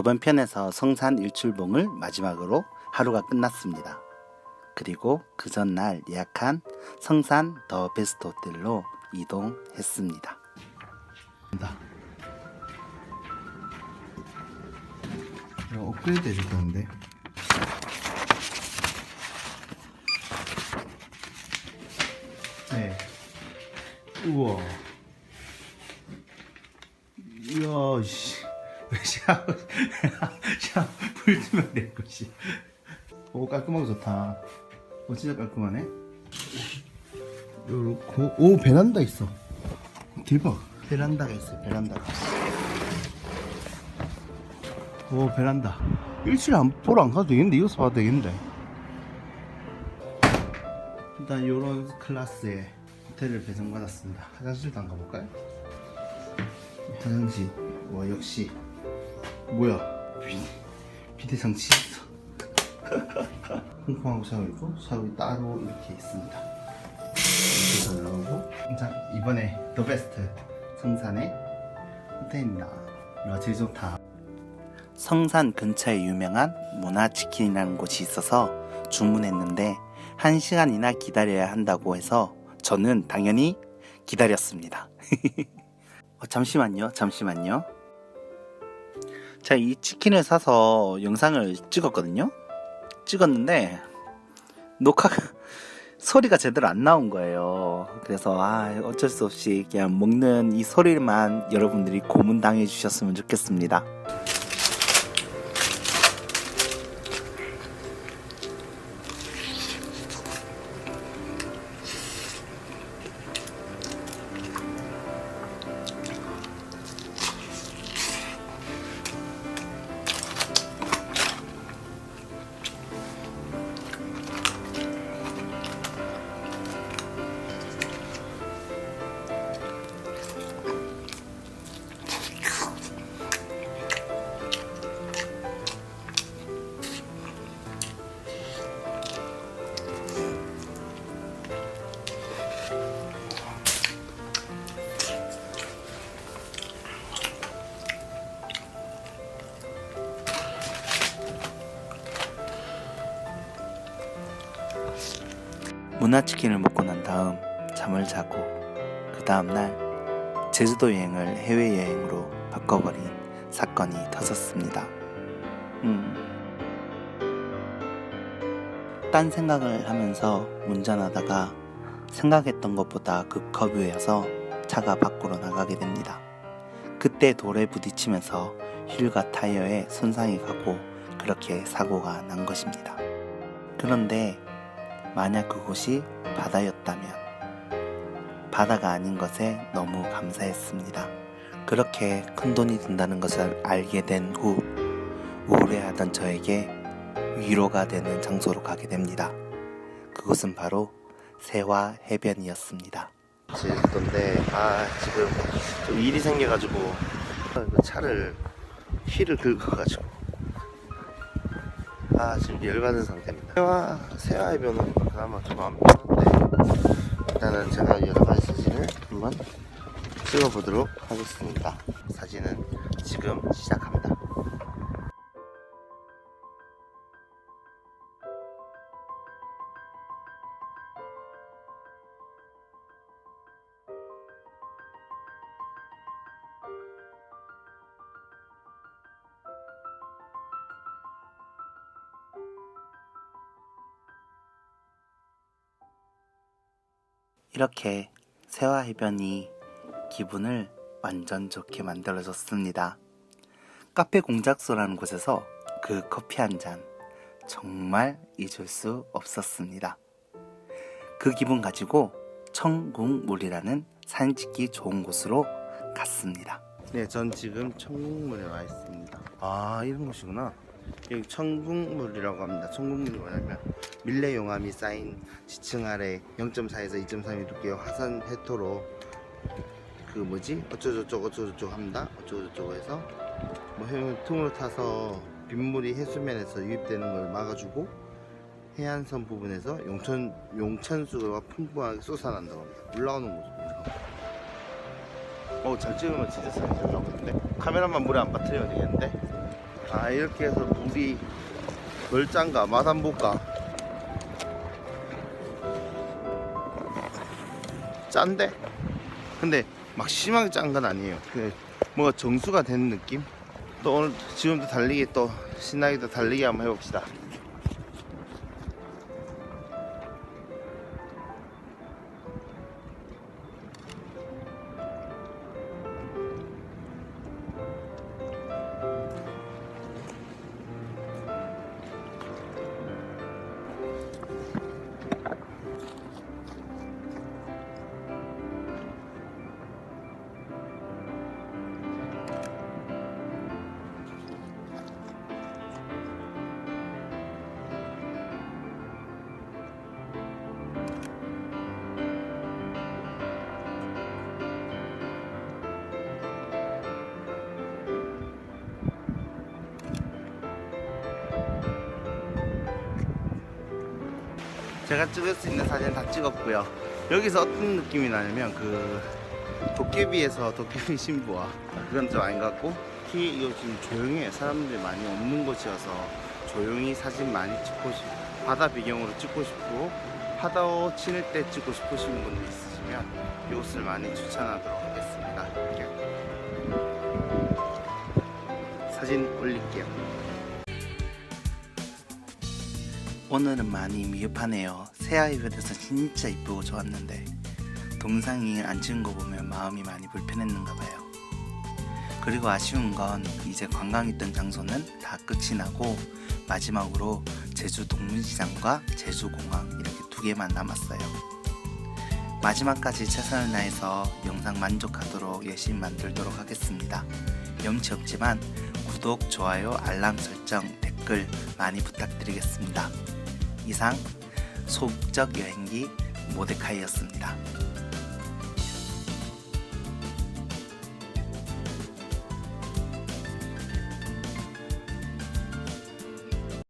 저번 편에서 성산 일출봉을 마지막으로 하루가 끝났습니다. 그리고 그 전날 예약한 성산 더 베스트 호텔로 이동했습니다. 업그레이드 건데. 네. 우와. 이야, 씨. 왜 샤워, 샤워, 불 주면 될 것이. 오, 깔끔하고 좋다. 오, 진짜 깔끔하네. 요렇고, 오, 베란다 있어. 대박. 베란다가 있어요, 베란다가. 오 베란다 일주일에 안 보러 안 가도 되겠는데 이어서 봐도 되겠는데 일단 요런 클래스의 호텔을 배정받았습니다 화장실도 안 가볼까요? 화장실 와 역시 뭐야? 비, 비대장치 있어. 콩콩하고 샤워 있고 샤워기 따로 이렇게 있습니다. 이렇게 나오고 자 이번에 더 베스트 성산의 호텔입니다. 와 제일 좋다. 성산 근처에 유명한 문화치킨이라는 곳이 있어서 주문했는데 1시간이나 기다려야 한다고 해서 저는 당연히 기다렸습니다. 어, 잠시만요, 잠시만요. 제가 이 치킨을 사서 영상을 찍었거든요. 찍었는데 녹화가 소리가 제대로 안 나온 거예요. 그래서 아, 어쩔 수 없이 그냥 먹는 이 소리만 여러분들이 고문당해 주셨으면 좋겠습니다. 문화치킨을 먹고 난 다음 잠을 자고 그 다음날 제주도 여행을 해외여행으로 바꿔버린 사건이 터졌습니다. 음. 딴 생각을 하면서 운전하다가 생각했던 것보다 급커브여서 차가 밖으로 나가게 됩니다. 그때 돌에 부딪히면서 휠과 타이어에 손상이 가고 그렇게 사고가 난 것입니다. 그런데 만약 그곳이 바다였다면 바다가 아닌 것에 너무 감사했습니다. 그렇게 큰 돈이 든다는 것을 알게 된 후 우울해하던 저에게 위로가 되는 장소로 가게 됩니다. 그곳은 바로 세화 해변이었습니다. 제주도인데 아 지금 좀 일이 생겨가지고 그 차를 휠을 긁어가지고 아 지금 열받은 상태입니다. 세화 세화해변은 그나마 좀 안 편한데 일단은 제가 여러 가지 사진을 한번 찍어보도록 하겠습니다. 사진은 지금 시작합니다 이렇게 세화 해변이 기분을 완전 좋게 만들어줬습니다. 카페 공작소라는 곳에서 그 커피 한 잔 정말 잊을 수 없었습니다. 그 기분 가지고 청국물이라는 사진 찍기 좋은 곳으로 갔습니다. 네, 전 지금 청국물에 와 있습니다. 아, 이런 곳이구나. 여기 청국물이라고 합니다. 청국물이 뭐냐면 밀레 용암이 쌓인 지층 아래 0.4에서 2.3 이렇게 화산 해토로 그 뭐지 어쩌저쩌고 어쩌저쩌고 합니다. 어쩌고저쩌고 해서 뭐 틈으로 타서 빗물이 해수면에서 유입되는 걸 막아주고 해안선 부분에서 용천 용천수가 풍부하게 솟아난다고 합니다. 올라오는 모습입니다. 어, 잘 찍으면 진짜 사진 잘 나오겠는데? 카메라만 물에 안 빠뜨리면 되겠는데? 아 이렇게 해서 멀짠가 맛한 볼까 짠데? 근데 막 심하게 짠 건 아니에요. 그 뭔가 정수가 된 느낌? 또 오늘 지금도 달리기 또 신나게 또 달리기 한번 해봅시다 제가 찍을 수 있는 사진 다 찍었고요. 여기서 어떤 느낌이 나냐면 그 도깨비에서 도깨비 신부와 그건 좀 아닌 것 같고 특히 이거 지금 조용해요. 사람들이 많이 없는 곳이어서 조용히 사진 많이 찍고 싶 바다 배경으로 찍고 싶고 파도 치는 때 찍고 싶으신 분들 있으시면 이곳을 많이 추천하도록 하겠습니다. 사진 올릴게요. 오늘은 많이 미흡하네요. 새 아이에 대해서 진짜 이쁘고 좋았는데 동상이 안 찍은 거 보면 마음이 많이 불편했는가 봐요. 그리고 아쉬운 건 이제 관광 있던 장소는 다 끝이 나고 마지막으로 제주 동문시장과 제주공항 이렇게 두 개만 남았어요. 마지막까지 최선을 다해서 영상 만족하도록 열심히 만들도록 하겠습니다. 염치 없지만 구독, 좋아요, 알람 설정, 댓글 많이 부탁드리겠습니다. 이상 소극적 여행기 모데카이였습니다.